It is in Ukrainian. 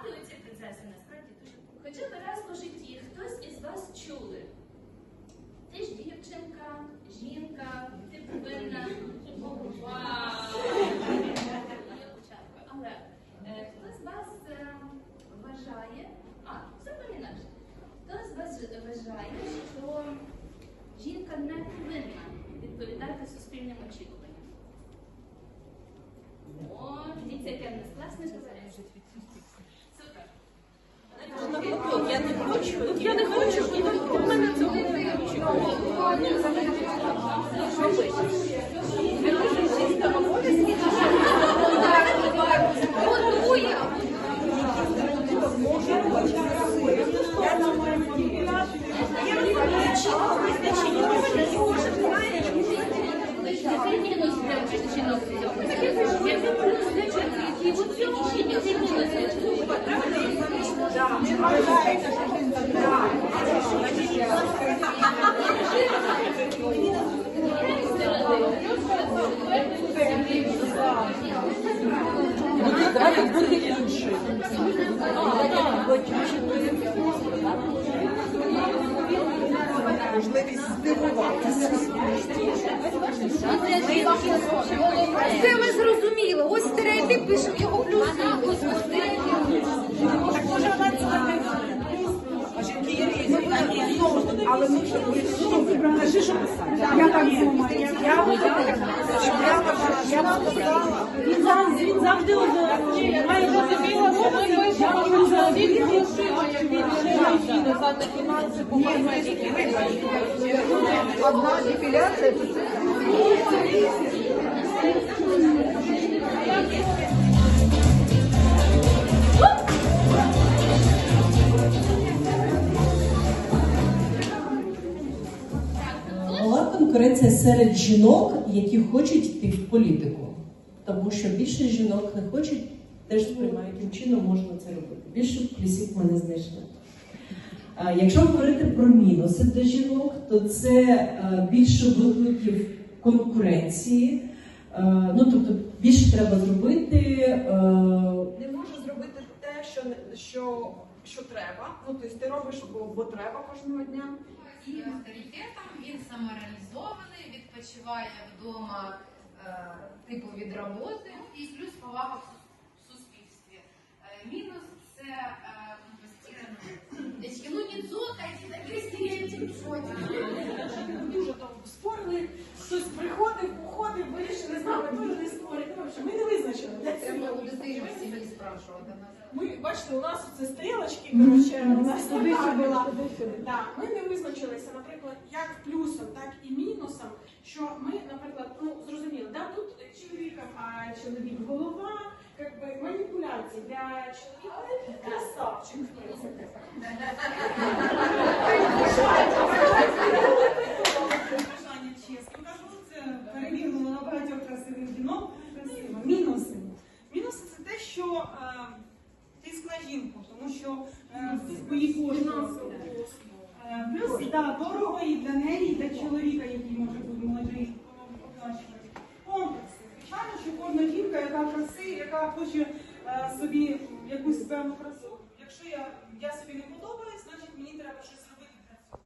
згадую ці процеси насправді дуже. Хоча б раз у житті хтось із вас чули. Ти ж дівчинка, жінка, ти повинна. Але е, хто з вас е, вважає, а, інакше. Хто з вас вважає, що жінка не повинна відповідати суспільним очікуванням? О, дивіться, яке в нас класне не я не хочу, у мене цього не Який мінус для жінок в цьому? Який плюс для чоловіків? І от цьому ще який мінус для чоловіків? Можливість здивуватися. Це ми зрозуміли. Ось стереотип пишемо його плюси. Але ми вже Кажи, що писати. Я так думаю. Я, вам. Він завжди, він завжди має завжди Одна депіляція, конкуренція серед жінок, які хочуть йти в політику. Тому що більше жінок не хочуть, теж сприймають, яким чином можна це робити. Більше плюсів ми не знайшли. Якщо говорити про мінуси для жінок, то це е, більше викликів конкуренції. Е, Ну, тобто більше треба зробити. е, не можу зробити те, що, що, що треба. Ну, тобто ти робиш, бо, бо треба кожного дня. І авторитетом, він самореалізований, відпочиває вдома е, типу від роботи і плюс повага в суспільстві. Е, мінус це е, постійно. Ну не цокайте, такий стереотип, Дуже там спорили, хтось приходив, уходив, вирішили з нами теж не спорити. Ми не Треба у дитини всі спрашувати. Ми, бачите, у нас це стрілочки, коротше, у нас така була. Ми не визначилися, наприклад, як плюсом, так і мінусом, що ми, наприклад, ну зрозуміли, да, тут чоловікам, а чоловік голова, би маніпуляції для чоловіка красавчик, в принципі. Бажання чесно кажу, це перевірено на багатьох красивих жінок. Красиво. Мінуси. Мінуси це те, що е, тиск на жінку, тому що е, свої кошти. Е, плюс да, дорого і для неї, і для чоловіка, який може бути молодий. Комплекси. Звичайно, що кожна жінка, яка краси, яка хоче е, собі якусь певну красу. Якщо я, я собі не подобаюсь, значить